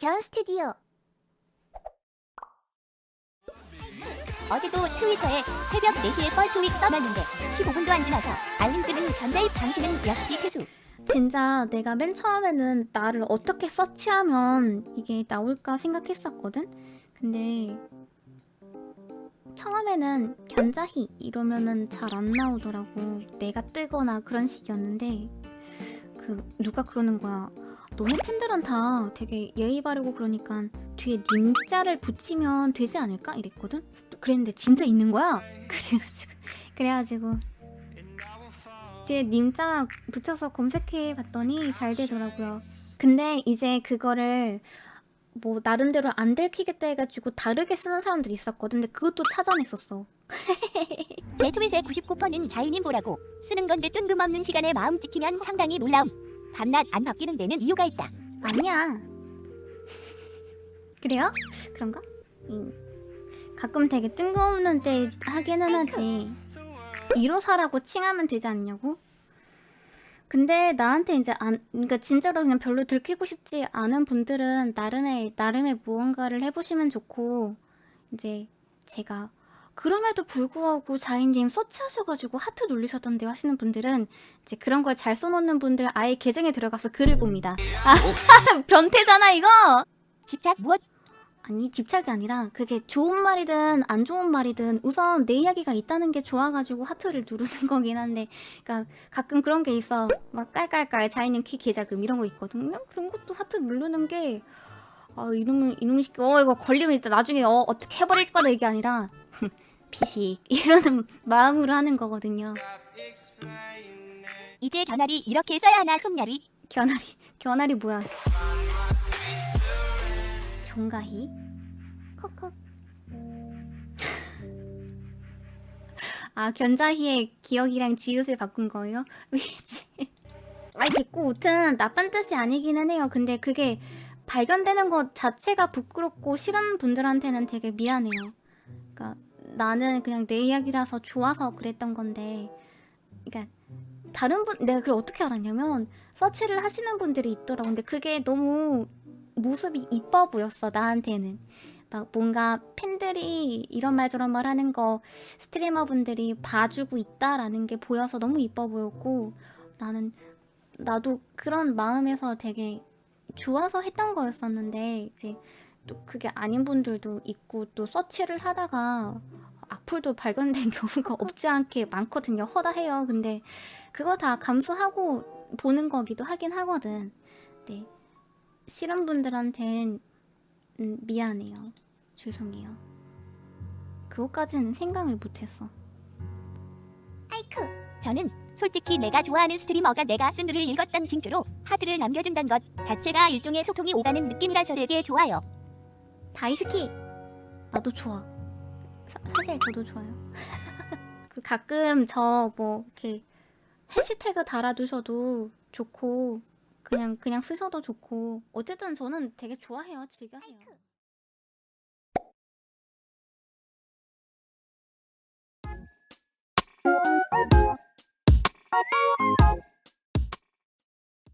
견 스튜디오 어제도 트위터에 새벽 4시에 뻘트윗 써놨는데 15분도 안 지나서 알림 뜨는 견자입 당신은 역시 태수 진짜 내가 맨 처음에는 나를 어떻게 서치하면 이게 나올까 생각했었거든? 근데 처음에는 견자희 이러면은 잘 안 나오더라고. 내가 뜨거나 그런 식이었는데 그 누가 그러는 거야. 너네 팬들은 다 되게 예의 바르고 그러니까 뒤에 님자를 붙이면 되지 않을까? 이랬거든? 그랬는데 진짜 있는 거야. 그래가지고 그래가지고 뒤에 님자 붙여서 검색해 봤더니 잘 되더라고요. 근데 이제 그거를 뭐 나름대로 안 들키겠다 해가지고 다르게 쓰는 사람들이 있었거든. 근데 그것도 찾아냈었어. 제 트윗의 99%는 자이님 보라고 쓰는 건데 뜬금없는 시간에 마음 찍히면 상당히 놀라움 밤낮 안 바뀌는 데는 이유가 있다 아니야. 그래요? 그런가? 음. 가끔 되게 뜬금없는 때 하기는 하지. 1호사라고 칭하면 되지 않냐고? 근데 나한테 이제 안, 그러니까 진짜로 그냥 별로 들키고 싶지 않은 분들은 나름의, 나름의 무언가를 해보시면 좋고, 이제 제가 그럼에도 불구하고 자인님 서치하셔가지고 하트 눌리셨던데 하시는 분들은 이제 그런 걸 잘 써놓는 분들 아예 계정에 들어가서 글을 봅니다. 아, 변태잖아 이거. 집착 무엇 아니 집착이 아니라 그게 좋은 말이든 안 좋은 말이든 우선 내 이야기가 있다는 게 좋아가지고 하트를 누르는 거긴 한데 그러니까 가끔 그런 게 있어 막 깔깔깔 자이님 키 계좌금 이런 거 있거든요 그런 것도 하트 누르는 게 아, 이놈의 이놈의 새끼 어 이거 걸리면 일단 나중에 어 어떻게 해버릴 거다 이게 아니라 피식 이러는 마음으로 하는 거거든요 이제 견알이 이렇게 써야 하나 흠냐리 견아리 견아리 뭐야 종가희 콕콕 아 견자희의 기억이랑 지읒을 바꾼 거예요? 왜지? 아니 됐고 무튼 나쁜 뜻이 아니기는 해요. 근데 그게 발견되는 것 자체가 부끄럽고 싫은 분들한테는 되게 미안해요. 그러니까 나는 그냥 내 이야기라서 좋아서 그랬던 건데, 그러니까 다른 분 내가 그걸 어떻게 알았냐면 서치를 하시는 분들이 있더라고. 근데 그게 너무 모습이 이뻐 보였어 나한테는. 막 뭔가 팬들이 이런 말 저런 말 하는 거 스트리머 분들이 봐주고 있다라는 게 보여서 너무 이뻐 보였고 나는 나도 그런 마음에서 되게 좋아서 했던 거였었는데 이제 또 그게 아닌 분들도 있고 또 서치를 하다가 악플도 발견된 경우가 없지 않게 많거든요. 허다해요. 근데 그거 다 감수하고 보는 거기도 하긴 하거든. 네. 싫은 분들한텐 음, 미안해요. 죄송해요. 그것까지는 생각을 못했어. 아이쿠 저는 솔직히 내가 좋아하는 스트리머가 내가 쓴 글을 읽었던 징표로 하트를 남겨준다는 것 자체가 일종의 소통이 오가는 느낌이라서 되게 좋아요 다이스키. 나도 좋아. 사, 사실 저도 좋아요. 그 가끔 저 뭐 이렇게 해시태그 달아두셔도 좋고 그냥 그냥 쓰셔도 좋고 어쨌든 저는 되게 좋아해요. 즐겨해요